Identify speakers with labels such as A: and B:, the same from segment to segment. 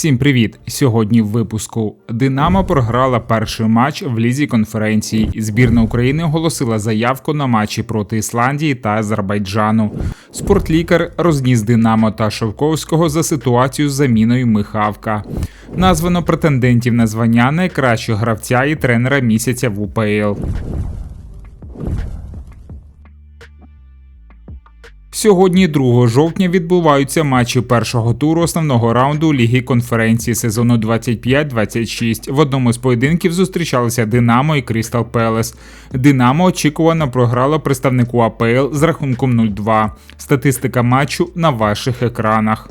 A: Всім привіт! Сьогодні в випуску Динамо програла перший матч в лізі конференції. Збірна України оголосила заявку на матчі проти Ісландії та Азербайджану. Спортлікар розніс Динамо та Шовковського за ситуацію з заміною Михавка. Названо претендентів на звання найкращого гравця і тренера місяця в УПЛ. Сьогодні, 2 жовтня, відбуваються матчі першого туру основного раунду Ліги конференції сезону 25-26. В одному з поєдинків зустрічалися Динамо і Крістал Пелес. Динамо очікувано програло представнику АПЛ з рахунком 0-2. Статистика матчу на ваших екранах.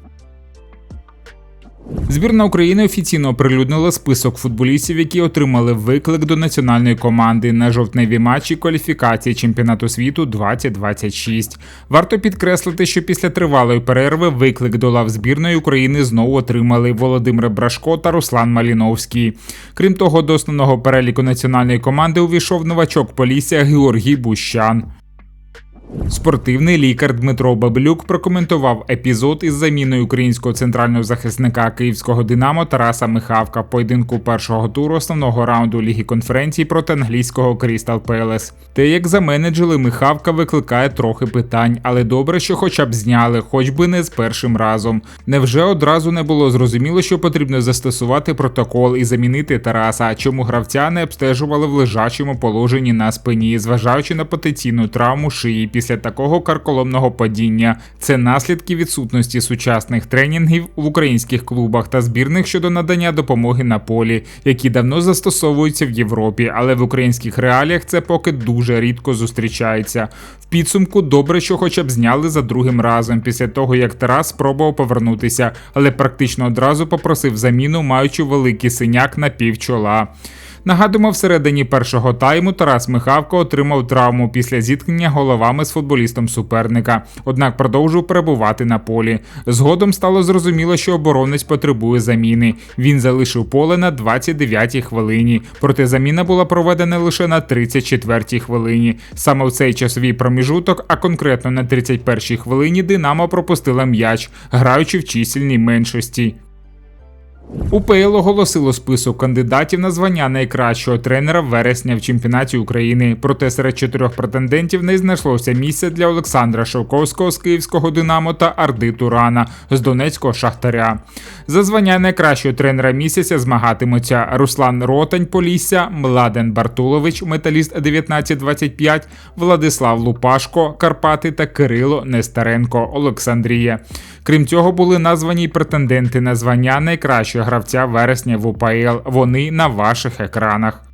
A: Збірна України офіційно оприлюднила список футболістів, які отримали виклик до національної команди на жовтневі матчі кваліфікації чемпіонату світу 2026. Варто підкреслити, що після тривалої перерви виклик до лав збірної України знову отримали Володимир Брашко та Руслан Маліновський. Крім того, до основного переліку національної команди увійшов новачок Полісся Георгій Бущан. Спортивний лікар Дмитро Бабелюк прокоментував епізод із заміною українського центрального захисника київського Динамо Тараса Михавка поєдинку першого туру основного раунду ліги конференції проти англійського Крістал Пелес. Те, як заменеджили Михавка, викликає трохи питань, але добре, що хоча б зняли, хоч би не з першим разом. Невже одразу не було зрозуміло, що потрібно застосувати протокол і замінити Тараса, чому гравця не обстежували в лежачому положенні на спині, зважаючи на потенційну травму шиї після такого карколомного падіння. Це наслідки відсутності сучасних тренінгів в українських клубах та збірних щодо надання допомоги на полі, які давно застосовуються в Європі, але в українських реаліях це поки дуже рідко зустрічається. В підсумку добре, що хоча б зняли за другим разом після того, як Тарас спробував повернутися, але практично одразу попросив заміну, маючи великий синяк на пів чола. Нагадуємо, всередині першого тайму Тарас Михавко отримав травму після зіткнення головами з футболістом суперника, однак продовжив перебувати на полі. Згодом стало зрозуміло, що оборонець потребує заміни. Він залишив поле на 29-й хвилині, проте заміна була проведена лише на 34-й хвилині. Саме в цей часовий проміжуток, а конкретно на 31-й хвилині, Динамо пропустила м'яч, граючи в чисельній меншості. УПЛ оголосило список кандидатів на звання найкращого тренера вересня в чемпіонаті України. Проте серед чотирьох претендентів не знайшлося місця для Олександра Шовковського з Київського Динамо та Арди Турана з Донецького Шахтаря. За звання найкращого тренера місяця змагатимуться Руслан Ротань Полісся, Младен Бартулович, металіст 1925, Владислав Лупашко, Карпати та Кирило Нестеренко Олександрія. Крім цього, були названі претенденти на звання найкращого гравця вересня в УПЛ. Вони на ваших екранах.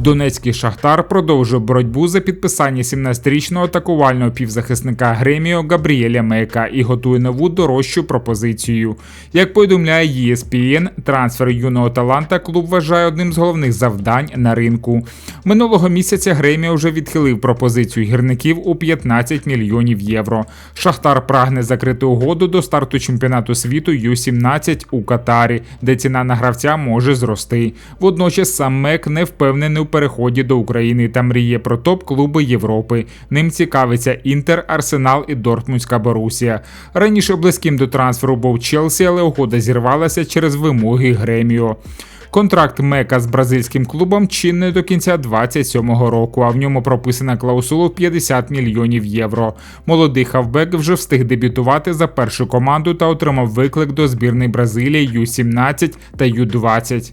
A: Донецький шахтар продовжує боротьбу за підписання 17-річного атакувального півзахисника Греміо Габріеля Мейка і готує нову дорожчу пропозицію. Як повідомляє ESPN, трансфер юного таланта клуб вважає одним з головних завдань на ринку. Минулого місяця Греміо вже відхилив пропозицію гірників у 15 мільйонів євро. Шахтар прагне закрити угоду до старту чемпіонату світу Ю-17 у Катарі, де ціна на гравця може зрости. Водночас сам Мек не впевнений у переході до України та мріє про топ-клуби Європи. Ним цікавиться Інтер, Арсенал і Дортмундська Борусія. Раніше близьким до трансферу був Челсі, але угода зірвалася через вимоги Греміо. Контракт Мека з бразильським клубом чинний до кінця 27-го року, а в ньому прописана клаусула в 50 мільйонів євро. Молодий хавбек вже встиг дебютувати за першу команду та отримав виклик до збірної Бразилії Ю-17 та Ю-20.